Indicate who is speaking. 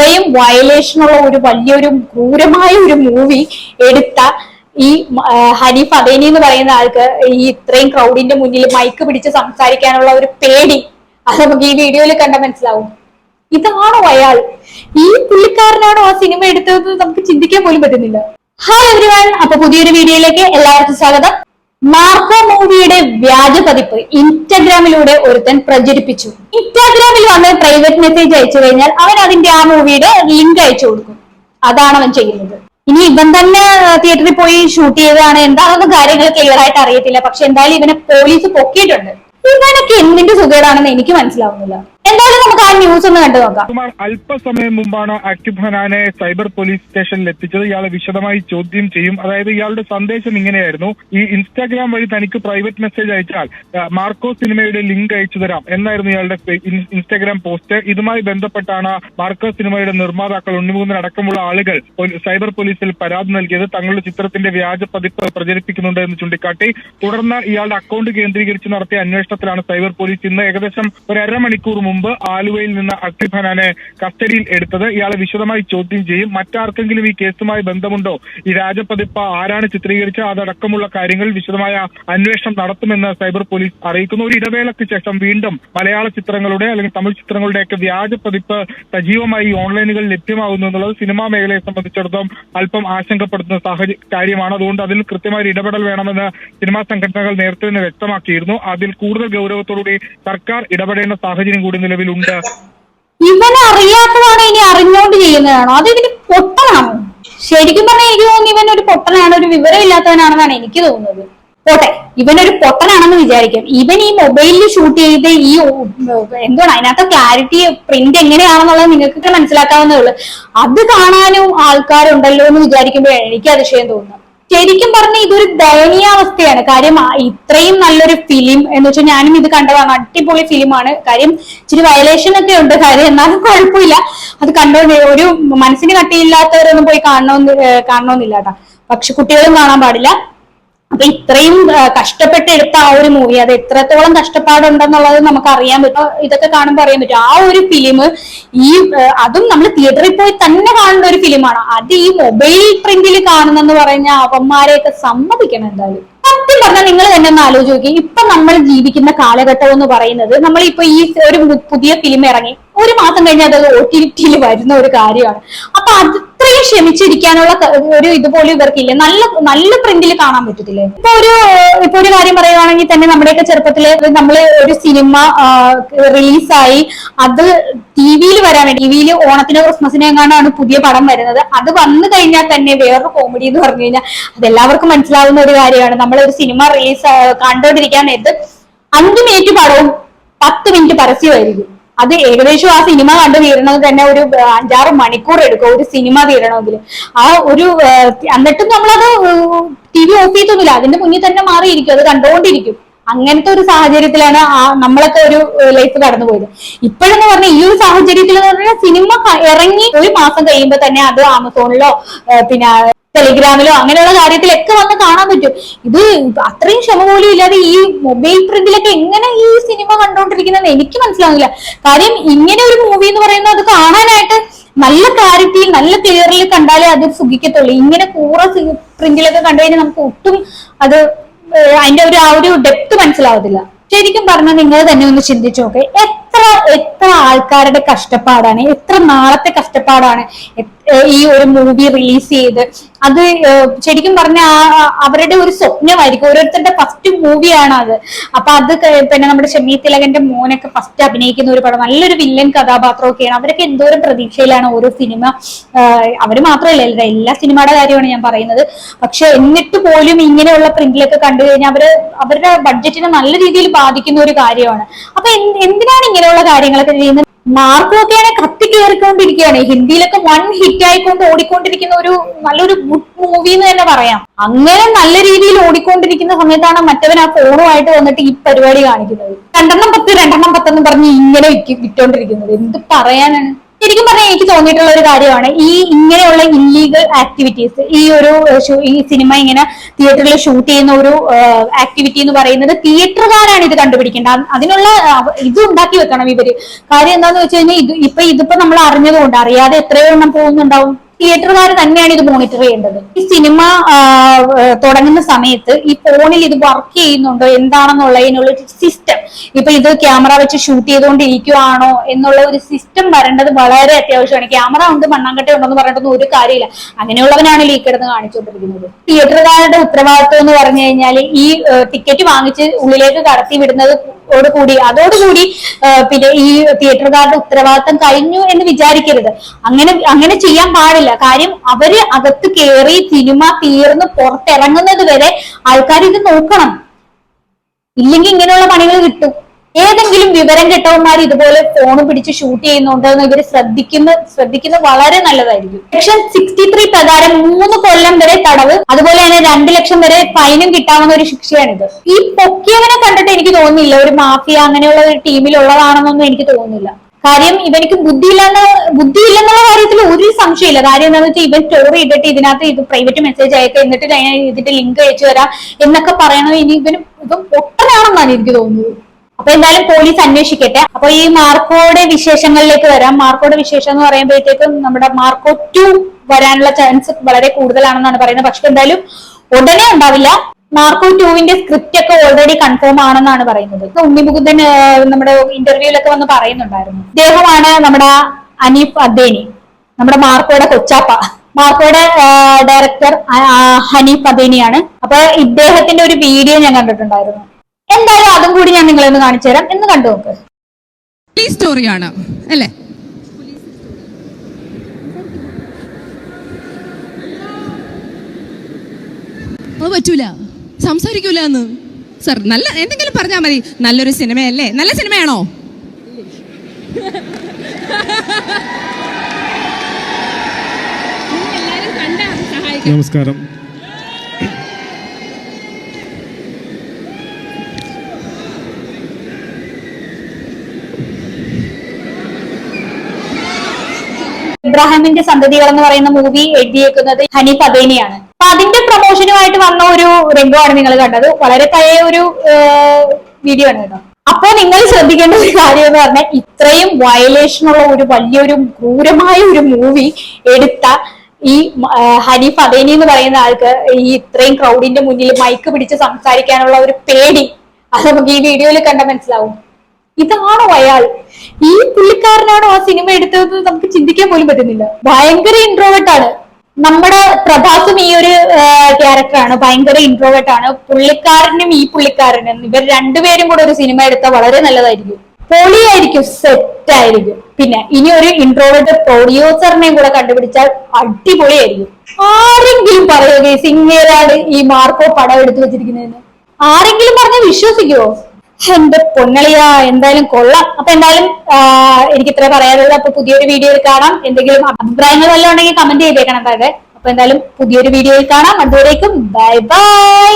Speaker 1: ഇത്രയും വയലേഷനുള്ള ഒരു വലിയൊരു ക്രൂരമായ ഒരു മൂവി എടുത്ത ഈ ഹനീഫ് അദേനി എന്ന് പറയുന്ന ആൾക്ക് ഈ ഇത്രയും ക്രൗഡിന്റെ മുന്നിൽ മൈക്ക് പിടിച്ച് സംസാരിക്കാനുള്ള ഒരു പേടി അത് നമുക്ക് ഈ വീഡിയോയിൽ കണ്ട മനസ്സിലാവും. ഇതാണോ അയാൾ? ഈ പുള്ളിക്കാരനാണോ ആ സിനിമ എടുത്തതെന്ന് നമുക്ക് ചിന്തിക്കാൻ പോലും പറ്റുന്നില്ല. ഹായ് എവരിവൺ അപ്പൊ പുതിയൊരു വീഡിയോയിലേക്ക് എല്ലാവർക്കും സ്വാഗതം. മാർക്കോ മൂവിയുടെ വ്യാജ പതിപ്പ് ഇൻസ്റ്റാഗ്രാമിലൂടെ ഒരുത്തൻ പ്രചരിപ്പിച്ചു. ഇൻസ്റ്റാഗ്രാമിൽ വന്ന് പ്രൈവറ്റ് മെസ്സേജ് അയച്ചു കഴിഞ്ഞാൽ അവൻ അതിന്റെ ആ മൂവിയുടെ ലിങ്ക് അയച്ചു കൊടുക്കും. അതാണ് അവൻ ചെയ്യുന്നത്. ഇനി ഇവൻ തന്നെ തിയേറ്ററിൽ പോയി ഷൂട്ട് ചെയ്തതാണ് എന്താണെന്ന് കാര്യങ്ങൾ ക്ലിയർ ആയിട്ട് അറിയത്തില്ല. പക്ഷെ എന്തായാലും ഇവനെ പോലീസ് പൊക്കിയിട്ടുണ്ട്. ഇവനൊക്കെ എന്തിന്റെ സുഖേടാണെന്ന് എനിക്ക് മനസ്സിലാവുന്നില്ല. എന്തായാലും നമുക്ക് ആ ന്യൂസ് ഒന്ന് കണ്ടു നോക്കാം.
Speaker 2: അല്പസമയം മുമ്പാണ് അക്യുബ് ഹനാനെ സൈബർ പോലീസ് സ്റ്റേഷനിൽ എത്തിച്ചത്. ഇയാളെ വിശദമായി ചോദ്യം ചെയ്യും. അതായത് ഇയാളുടെ സന്ദേശം ഇങ്ങനെയായിരുന്നു. ഈ ഇൻസ്റ്റാഗ്രാം വഴി തനിക്ക് പ്രൈവറ്റ് മെസ്സേജ് അയച്ചാൽ മാർക്കോ സിനിമയുടെ ലിങ്ക് അയച്ചു തരാം എന്നായിരുന്നു ഇയാളുടെ ഇൻസ്റ്റാഗ്രാം പോസ്റ്റ് ഇതുമായി ബന്ധപ്പെട്ടാണ് മാർക്കോ സിനിമയുടെ നിർമ്മാതാക്കൾ ഉണ്ണിമുകുന്ദൻ അടക്കമുള്ള ആളുകൾ സൈബർ പോലീസിൽ പരാതി നൽകിയത്. തങ്ങളുടെ ചിത്രത്തിന്റെ വ്യാജ പതിപ്പ് പ്രചരിപ്പിക്കുന്നുണ്ട് എന്ന് ചൂണ്ടിക്കാട്ടി. തുടർന്ന് ഇയാളുടെ അക്കൗണ്ട് കേന്ദ്രീകരിച്ച് നടത്തിയ അന്വേഷണത്തിലാണ് സൈബർ പോലീസ് ഇന്ന് ഏകദേശം ഒരു അരമണിക്കൂർ മുമ്പ് ആലുവയിൽ നിന്ന് അക്ലിഫ് ഹനാനെ കസ്റ്റഡിയിൽ എടുത്തത്. ഇയാളെ വിശദമായി ചോദ്യം ചെയ്യും. മറ്റാർക്കെങ്കിലും ഈ കേസുമായി ബന്ധമുണ്ടോ? ഈ രാജപതിപ്പ ആരാണ് ചിത്രീകരിച്ചത്? അതടക്കമുള്ള കാര്യങ്ങൾ വിശദമായ അന്വേഷണം നടത്തുമെന്ന് സൈബർ പോലീസ് അറിയിക്കുന്നു. ഒരു ഇടവേളയ്ക്ക് ശേഷം വീണ്ടും മലയാള ചിത്രങ്ങളുടെ അല്ലെങ്കിൽ തമിഴ് ചിത്രങ്ങളുടെയൊക്കെ വ്യാജ പതിപ്പ് സജീവമായി ഓൺലൈനുകളിൽ ലഭ്യമാകുന്നു എന്നുള്ളത് സിനിമാ മേഖലയെ സംബന്ധിച്ചിടത്തോളം അല്പം ആശങ്കപ്പെടുത്തുന്ന സാഹചര്യ കാര്യമാണ്. അതുകൊണ്ട് അതിൽ കൃത്യമായ ഇടപെടൽ വേണമെന്ന് സിനിമാ സംഘടനകൾ നേരത്തെ തന്നെ വ്യക്തമാക്കിയിരുന്നു. അതിൽ കൂടുതൽ ഗൗരവത്തോടുകൂടി സർക്കാർ ഇടപെടേണ്ട സാഹചര്യം കൂടി നിലവിലുണ്ട്.
Speaker 1: ഇവനെ അറിയാത്തതാണ് ഇനി അറിഞ്ഞോണ്ട് ചെയ്യുന്നതാണോ? അത് ഇവന് പൊട്ടനാണോ. ശരിക്കും പറഞ്ഞാൽ എനിക്ക് തോന്നുന്നു ഇവൻ ഒരു പൊട്ടനാണ് ഒരു വിവരം ഇല്ലാത്തവനാണെന്നാണ് എനിക്ക് തോന്നുന്നത്. പോട്ടെ ഇവനൊരു പൊട്ടനാണെന്ന് വിചാരിക്കാം. ഇവൻ ഈ മൊബൈലിൽ ഷൂട്ട് ചെയ്ത് ഈ എന്തോ എന്താണ് അതിനകത്ത് ക്ലാരിറ്റി പ്രിന്റ് എങ്ങനെയാണെന്നുള്ളത് നിങ്ങൾക്കൊക്കെ മനസ്സിലാക്കാവുന്നേ ഉള്ളൂ. അത് കാണാനും ആൾക്കാരുണ്ടല്ലോ എന്ന് വിചാരിക്കുമ്പോഴാണ് എനിക്ക് അതിശയം തോന്നുന്നത്. ശരിക്കും പറഞ്ഞ ഇതൊരു ദയനീയാവസ്ഥയാണ് കാര്യം ഇത്രയും നല്ലൊരു ഫിലിം എന്ന് വെച്ചാൽ ഞാനും ഇത് കണ്ടതാണ്. അടിപൊളി ഫിലിമാണ് കാര്യം ഇച്ചിരി വയലേഷൻ ഒക്കെ ഉണ്ട് കാര്യം. എന്നാലും കുഴപ്പമില്ല. അത് കണ്ടോണ്ട് ഒരു മനസ്സിന് കട്ടിയില്ലാത്തവരൊന്നും പോയി കാണണമെന്ന് കാണണമെന്നില്ല കേട്ടോ. പക്ഷെ കുട്ടികളും കാണാൻ പാടില്ല. അപ്പൊ ഇത്രയും കഷ്ടപ്പെട്ട് എടുത്ത ആ ഒരു മൂവി അത് എത്രത്തോളം കഷ്ടപ്പാടുണ്ടെന്നുള്ളത് നമുക്ക് അറിയാൻ പറ്റും ഇതൊക്കെ കാണുമ്പോൾ അറിയാൻ പറ്റും. ആ ഒരു ഫിലിം ഈ അതും നമ്മൾ തിയേറ്ററിൽ പോയി തന്നെ കാണേണ്ട ഒരു ഫിലിമാണ് അത് ഈ മൊബൈൽ പ്രിന്റിൽ കാണുന്നെന്ന് പറഞ്ഞ അവന്മാരെയൊക്കെ സമ്മതിക്കണം എന്തായാലും. സത്യം പറഞ്ഞാൽ നിങ്ങൾ തന്നെ ഒന്ന് ആലോചിച്ച് നോക്കി. ഇപ്പൊ നമ്മൾ ജീവിക്കുന്ന കാലഘട്ടം എന്ന് പറയുന്നത് നമ്മൾ ഇപ്പൊ ഈ ഒരു പുതിയ ഫിലിം ഇറങ്ങി. ഒരു മാസം കഴിഞ്ഞാൽ അത് ഒ ടി ടിയിൽ വരുന്ന ഒരു കാര്യമാണ്. അപ്പൊ അത് ഇത്രയും ക്ഷമിച്ചിരിക്കാനുള്ള ഒരു ഇതുപോലും ഇവർക്കില്ല. നല്ല നല്ല പ്രിന്റിൽ കാണാൻ പറ്റത്തില്ലേ? ഇപ്പൊ ഒരു ഇപ്പൊ ഒരു കാര്യം പറയുവാണെങ്കിൽ തന്നെ നമ്മുടെയൊക്കെ ചെറുപ്പത്തിൽ നമ്മൾ ഒരു സിനിമ റിലീസായി അത് ടി വിയിൽ വരാൻ വേണ്ടി ടി വിയിൽ ഓണത്തിനോ ക്രിസ്മസിനോ എങ്ങാണ്ടാണ് പുതിയ പടം വരുന്നത്. അത് വന്നു കഴിഞ്ഞാൽ തന്നെ വേറൊരു കോമഡി എന്ന് പറഞ്ഞു കഴിഞ്ഞാൽ അതെല്ലാവർക്കും മനസ്സിലാവുന്ന ഒരു കാര്യമാണ്. നമ്മൾ ഒരു സിനിമ റിലീസ് കണ്ടോണ്ടിരിക്കാൻ നേരത്ത് അഞ്ച് മിനിറ്റ് പടവും പത്ത് മിനിറ്റ് പരസ്യമായിരിക്കും അത് ഏകദേശം ആ സിനിമ കണ്ടു തീരണത് തന്നെ ഒരു അഞ്ചാറ് മണിക്കൂർ എടുക്കും ഒരു സിനിമ തീരണമെങ്കിൽ. ആ ഒരു എന്നിട്ടും നമ്മളത് ടി വി ഓഫ് ചെയ്തൊന്നുമില്ല. അതിന്റെ മുന്നിൽ തന്നെ മാറിയിരിക്കും. അത് കണ്ടുകൊണ്ടിരിക്കും അങ്ങനത്തെ ഒരു സാഹചര്യത്തിലാണ് ആ നമ്മളൊക്കെ ഒരു ലൈഫ് കടന്നുപോയത് ഇപ്പോഴെന്ന് പറഞ്ഞാൽ ഈ ഒരു സാഹചര്യത്തിൽ എന്ന് പറഞ്ഞാൽ സിനിമ ഇറങ്ങി ഒരു മാസം കഴിയുമ്പോൾ തന്നെ അത് ആമസോണിലോ പിന്നെ ടെലിഗ്രാമിലോ അങ്ങനെയുള്ള കാര്യത്തിലൊക്കെ വന്ന് കാണാൻ പറ്റും. ഇത് അത്രയും ക്ഷമ പോലും ഇല്ലാതെ ഈ മൊബൈൽ പ്രിന്റിലൊക്കെ എങ്ങനെ സിനിമ കണ്ടോണ്ടിരിക്കുന്നത് എനിക്ക് മനസ്സിലാവുന്നില്ല. കാര്യം ഇങ്ങനെ ഒരു മൂവി എന്ന് പറയുന്നത് അത് കാണാനായിട്ട് നല്ല ക്ലാരിറ്റിയിൽ നല്ല ക്ലിയറിൽ കണ്ടാലേ അത് സുഖിക്കത്തുള്ളൂ. ഇങ്ങനെ കൂറ പ്രിന്റിലൊക്കെ കണ്ടു കഴിഞ്ഞാൽ നമുക്ക് ഒട്ടും അത് അതിന്റെ ഒരു ആ ഒരു ഡെപ്ത് മനസ്സിലാവത്തില്ല. ശരിക്കും പറഞ്ഞാൽ നിങ്ങൾ തന്നെ ഒന്ന് ചിന്തിച്ചു നോക്കേ. എത്ര എത്ര ആൾക്കാരുടെ കഷ്ടപ്പാടാണ് എത്ര നാളത്തെ കഷ്ടപ്പാടാണ് ഈ ഒരു മൂവി റിലീസ് ചെയ്ത്. അത് ശരിക്കും പറഞ്ഞ അവരുടെ ഒരു സ്വപ്നമായിരിക്കും. ഓരോരുത്തരുടെ ഫസ്റ്റ് മൂവിയാണ് അത് അപ്പൊ അത് പിന്നെ നമ്മുടെ ഷമീ തിലകന്റെ മോനൊക്കെ ഫസ്റ്റ് അഭിനയിക്കുന്ന ഒരു പടം. നല്ലൊരു വില്ലൻ കഥാപാത്രമൊക്കെയാണ്. അവരൊക്കെ എന്തോരം പ്രതീക്ഷയിലാണ് ഓരോ സിനിമ അവർ മാത്രമല്ല എല്ലാ സിനിമയുടെ കാര്യമാണ് ഞാൻ പറയുന്നത്. പക്ഷെ എന്നിട്ട് പോലും ഇങ്ങനെയുള്ള പ്രിന്റിലൊക്കെ കണ്ടു കഴിഞ്ഞാൽ അവർ അവരുടെ ബഡ്ജറ്റിനെ നല്ല രീതിയിൽ ബാധിക്കുന്ന ഒരു കാര്യമാണ്. അപ്പൊ എന്തിനാണ് ഇങ്ങനെയുള്ള കാര്യങ്ങളൊക്കെ ചെയ്യുന്നത്? മാർക്കൊക്കെയാണ് കത്തി കയറിക്കൊണ്ടിരിക്കുകയാണ് ഹിന്ദിയിലൊക്കെ വൺ ഹിറ്റ് ആയിക്കൊണ്ട് ഓടിക്കൊണ്ടിരിക്കുന്ന ഒരു നല്ലൊരു ഗുഡ് മൂവി എന്ന് തന്നെ പറയാം. അങ്ങനെ നല്ല രീതിയിൽ ഓടിക്കൊണ്ടിരിക്കുന്ന സമയത്താണ് മറ്റവൻ ആ ഫോണുമായിട്ട് വന്നിട്ട് ഈ പരിപാടി കാണിക്കുന്നത്. രണ്ടെണ്ണം പത്ത് രണ്ടെണ്ണം പത്തെന്ന് പറഞ്ഞ് ഇങ്ങനെ വിറ്റ് വിറ്റോണ്ടിരിക്കുന്നത്. എന്ത് പറയാനാണ്? ശരിക്കും പറഞ്ഞാൽ എനിക്ക് തോന്നിയിട്ടുള്ള ഒരു കാര്യമാണ് ഈ ഇങ്ങനെയുള്ള ഇല്ലീഗൽ ആക്ടിവിറ്റീസ് ഈ ഒരു ഈ സിനിമ ഇങ്ങനെ തിയേറ്ററിൽ ഷൂട്ട് ചെയ്യുന്ന ഒരു ആക്ടിവിറ്റി എന്ന് പറയുന്നത് തിയേറ്ററുകാരാണ് ഇത് കണ്ടുപിടിക്കേണ്ടത്. അതിനുള്ള ഇത് ഉണ്ടാക്കി വെക്കണം ഇവർ. കാര്യം എന്താന്ന് വെച്ച് കഴിഞ്ഞാൽ ഇത് ഇപ്പൊ ഇതിപ്പോ നമ്മൾ അറിഞ്ഞതുകൊണ്ട് അറിയാതെ എത്രയോ എണ്ണം പോകുന്നുണ്ടാവും. തിയേറ്ററുകാർ തന്നെയാണ് ഇത് മോണിറ്റർ ചെയ്യേണ്ടത്. ഈ സിനിമ തുടങ്ങുന്ന സമയത്ത് ഈ ഫോണിൽ ഇത് വർക്ക് ചെയ്യുന്നുണ്ടോ? എന്താണെന്നുള്ളതിനുള്ള സിസ്റ്റം ഇപ്പൊ ഇത് ക്യാമറ വെച്ച് ഷൂട്ട് ചെയ്തുകൊണ്ടിരിക്കുവാണോ എന്നുള്ള ഒരു സിസ്റ്റം വരേണ്ടത് വളരെ അത്യാവശ്യമാണ്. ക്യാമറ ഉണ്ട് മണ്ണാങ്കട്ട ഉണ്ടെന്ന് പറഞ്ഞിട്ടൊന്നും ഒരു കാര്യമില്ല. അങ്ങനെയുള്ളവനാണ് ലീക്ക് എടുത്ത് കാണിച്ചുകൊണ്ടിരിക്കുന്നത്. തിയേറ്ററുകാരുടെ ഉത്തരവാദിത്വം എന്ന് പറഞ്ഞു കഴിഞ്ഞാൽ ഈ ടിക്കറ്റ് വാങ്ങിച്ച് ഉള്ളിലേക്ക് കടത്തി വിടുന്നത് ഓടുകൂടി അതോടുകൂടി പിന്നെ ഈ തിയേറ്ററുകാരുടെ ഉത്തരവാദിത്തം കഴിഞ്ഞു എന്ന് വിചാരിക്കരുത്. അങ്ങനെ അങ്ങനെ ചെയ്യാൻ പാടില്ല. കാര്യം അവർ അകത്ത് കയറി സിനിമ തീർന്ന് പുറത്തിറങ്ങുന്നത് വരെ ആൾക്കാർ ഇത് നോക്കണം. ഇല്ലെങ്കിൽ ഇങ്ങനെയുള്ള പണികൾ കിട്ടും. ഏതെങ്കിലും വിവരം കെട്ടവന്മാർ ഇതുപോലെ ഫോൺ പിടിച്ച് ഷൂട്ട് ചെയ്യുന്നുണ്ടെന്ന് ഇവർ ശ്രദ്ധിക്കുന്ന ശ്രദ്ധിക്കുന്നത് വളരെ നല്ലതായിരിക്കും. സെക്ഷൻ സിക്സ്റ്റി ത്രീ പ്രകാരം മൂന്ന് കൊല്ലം വരെ തടവ് അതുപോലെ തന്നെ രണ്ട് ലക്ഷം വരെ ഫൈനും കിട്ടാവുന്ന ഒരു ശിക്ഷയാണിത്. ഈ പൊക്കിയവനെ കണ്ടിട്ട് എനിക്ക് തോന്നുന്നില്ല. ഒരു മാഫിയ അങ്ങനെയുള്ള ഒരു ടീമിലുള്ളതാണെന്നൊന്നും എനിക്ക് തോന്നുന്നില്ല. കാര്യം ഇവനിക്ക് ബുദ്ധിയില്ലെന്ന് ബുദ്ധിയില്ലെന്നുള്ള കാര്യത്തിൽ ഒരു സംശയമില്ല. കാര്യം എന്താണെന്ന് വെച്ചാൽ ഇവൻ സ്റ്റോറി ഇട്ടിട്ട് ഇതിനകത്ത് ഇത് പ്രൈവറ്റ് മെസ്സേജ് അയക്കുക എന്നിട്ട് ഇതിന്റെ ലിങ്ക് അയച്ചു തരാം എന്നൊക്കെ പറയണത് ഇനി ഇവന് ഇപ്പം പൊട്ടനാണെന്നാണ് എനിക്ക് തോന്നുന്നത്. അപ്പൊ എന്തായാലും പോലീസ് അന്വേഷിക്കട്ടെ. അപ്പൊ ഈ മാർക്കോയുടെ വിശേഷങ്ങളിലേക്ക് വരാം. മാർക്കോയുടെ വിശേഷം എന്ന് പറയുമ്പോഴത്തേക്കും നമ്മുടെ മാർക്കോ ടു വരാനുള്ള ചാൻസ് വളരെ കൂടുതലാണെന്നാണ് പറയുന്നത്. പക്ഷെ എന്തായാലും ഉടനെ ഉണ്ടാവില്ല. മാർക്കോ ടുവിന്റെ സ്ക്രിപ്റ്റ് ഒക്കെ ഓൾറെഡി കൺഫേം ആണെന്നാണ് പറയുന്നത്. ഉണ്ണിമുകുന്ദൻ മുകുന്ദൻ നമ്മുടെ ഇന്റർവ്യൂലൊക്കെ വന്ന് പറയുന്നുണ്ടായിരുന്നു. അദ്ദേഹമാണ് നമ്മുടെ അനീഫ് അദ്ദേനി നമ്മുടെ മാർക്കോയുടെ കൊച്ചാപ്പ. മാർക്കോയുടെ ഡയറക്ടർ ഹനീഫ് അദേനിയാണ്. അപ്പൊ ഇദ്ദേഹത്തിന്റെ ഒരു വീഡിയോ ഞാൻ കണ്ടിട്ടുണ്ടായിരുന്നു. എന്തായാലും അതും കൂടി ഞാൻ നിങ്ങളെ ഒന്ന് കാണിച്ചു തരാം. എന്ന് കണ്ടു നോക്ക്.
Speaker 3: ഈ സ്റ്റോറിയാണ് അല്ലേ? അത് പറ്റൂല. സംസാരിക്കൂല എന്ന്. സർ നല്ല എന്തെങ്കിലും പറഞ്ഞാൽ മതി. നല്ലൊരു സിനിമയല്ലേ? നല്ല സിനിമയാണോ?
Speaker 4: നമസ്കാരം.
Speaker 1: ഇബ്രാഹിമിന്റെ സന്തതികൾ എന്ന് പറയുന്ന മൂവി എഴുതിയേക്കുന്നത് ഹനീഫ് അദേനിയാണ് അപ്പൊ അതിന്റെ പ്രൊമോഷനുമായിട്ട് വന്ന ഒരു രംഗമാണ് നിങ്ങൾ കണ്ടത്. വളരെ പഴയ ഒരു വീഡിയോ ആണ് കേട്ടോ. അപ്പൊ നിങ്ങൾ ശ്രദ്ധിക്കേണ്ട ഒരു കാര്യം എന്ന് പറഞ്ഞാൽ ഇത്രയും വയലേഷൻ ഉള്ള ഒരു വലിയൊരു ക്രൂരമായ ഒരു മൂവി എടുത്ത ഈ ഹനി അദേനി എന്ന് പറയുന്ന ആൾക്ക് ഈ ഇത്രയും ക്രൗഡിന്റെ മുന്നിൽ മൈക്ക് പിടിച്ച് സംസാരിക്കാനുള്ള ഒരു പേടി അത് നമുക്ക് ഈ വീഡിയോയിൽ കണ്ട മനസ്സിലാവും. ഇതാണോ അയാൾ? ഈ പുള്ളിക്കാരനാണോ ആ സിനിമ എടുത്തതെന്ന് നമുക്ക് ചിന്തിക്കാൻ പോലും പറ്റുന്നില്ല. ഭയങ്കര ഇൻട്രോവേർട്ട് ആണ്. നമ്മുടെ പ്രഭാസും ഈ ഒരു ക്യാരക്ടറാണ് ഭയങ്കര ഇൻട്രോവേർട്ട് ആണ്. പുള്ളിക്കാരനും ഈ പുള്ളിക്കാരനും. ഇവർ രണ്ടുപേരും കൂടെ ഒരു സിനിമ എടുത്താൽ വളരെ നല്ലതായിരിക്കും. പൊളിയായിരിക്കും സെറ്റ് ആയിരിക്കും. പിന്നെ ഇനി ഒരു ഇൻട്രോവേർട്ട് പ്രൊഡ്യൂസറിനെയും കൂടെ കണ്ടുപിടിച്ചാൽ അടിപൊളിയായിരിക്കും. ആരെങ്കിലും പറയുക സിംഗേരാണ് ഈ മാർക്കോ പടം എടുത്തു വെച്ചിരിക്കുന്നതെന്ന്? ആരെങ്കിലും പറഞ്ഞാൽ വിശ്വസിക്കുവോ? എന്റെ പൊന്നളിയാ എന്തായാലും കൊള്ളാം. അപ്പൊ എന്തായാലും എനിക്ക് ഇത്ര പറയാനുള്ളത് അപ്പൊ പുതിയൊരു വീഡിയോയിൽ കാണാം. എന്തെങ്കിലും അഭിപ്രായങ്ങൾ വല്ലതും ഉണ്ടെങ്കിൽ കമന്റ് ചെയ്തേക്കണം താഴെ അപ്പൊ എന്തായാലും പുതിയൊരു വീഡിയോയിൽ കാണാം. അതുവരേക്കും ബൈ ബൈ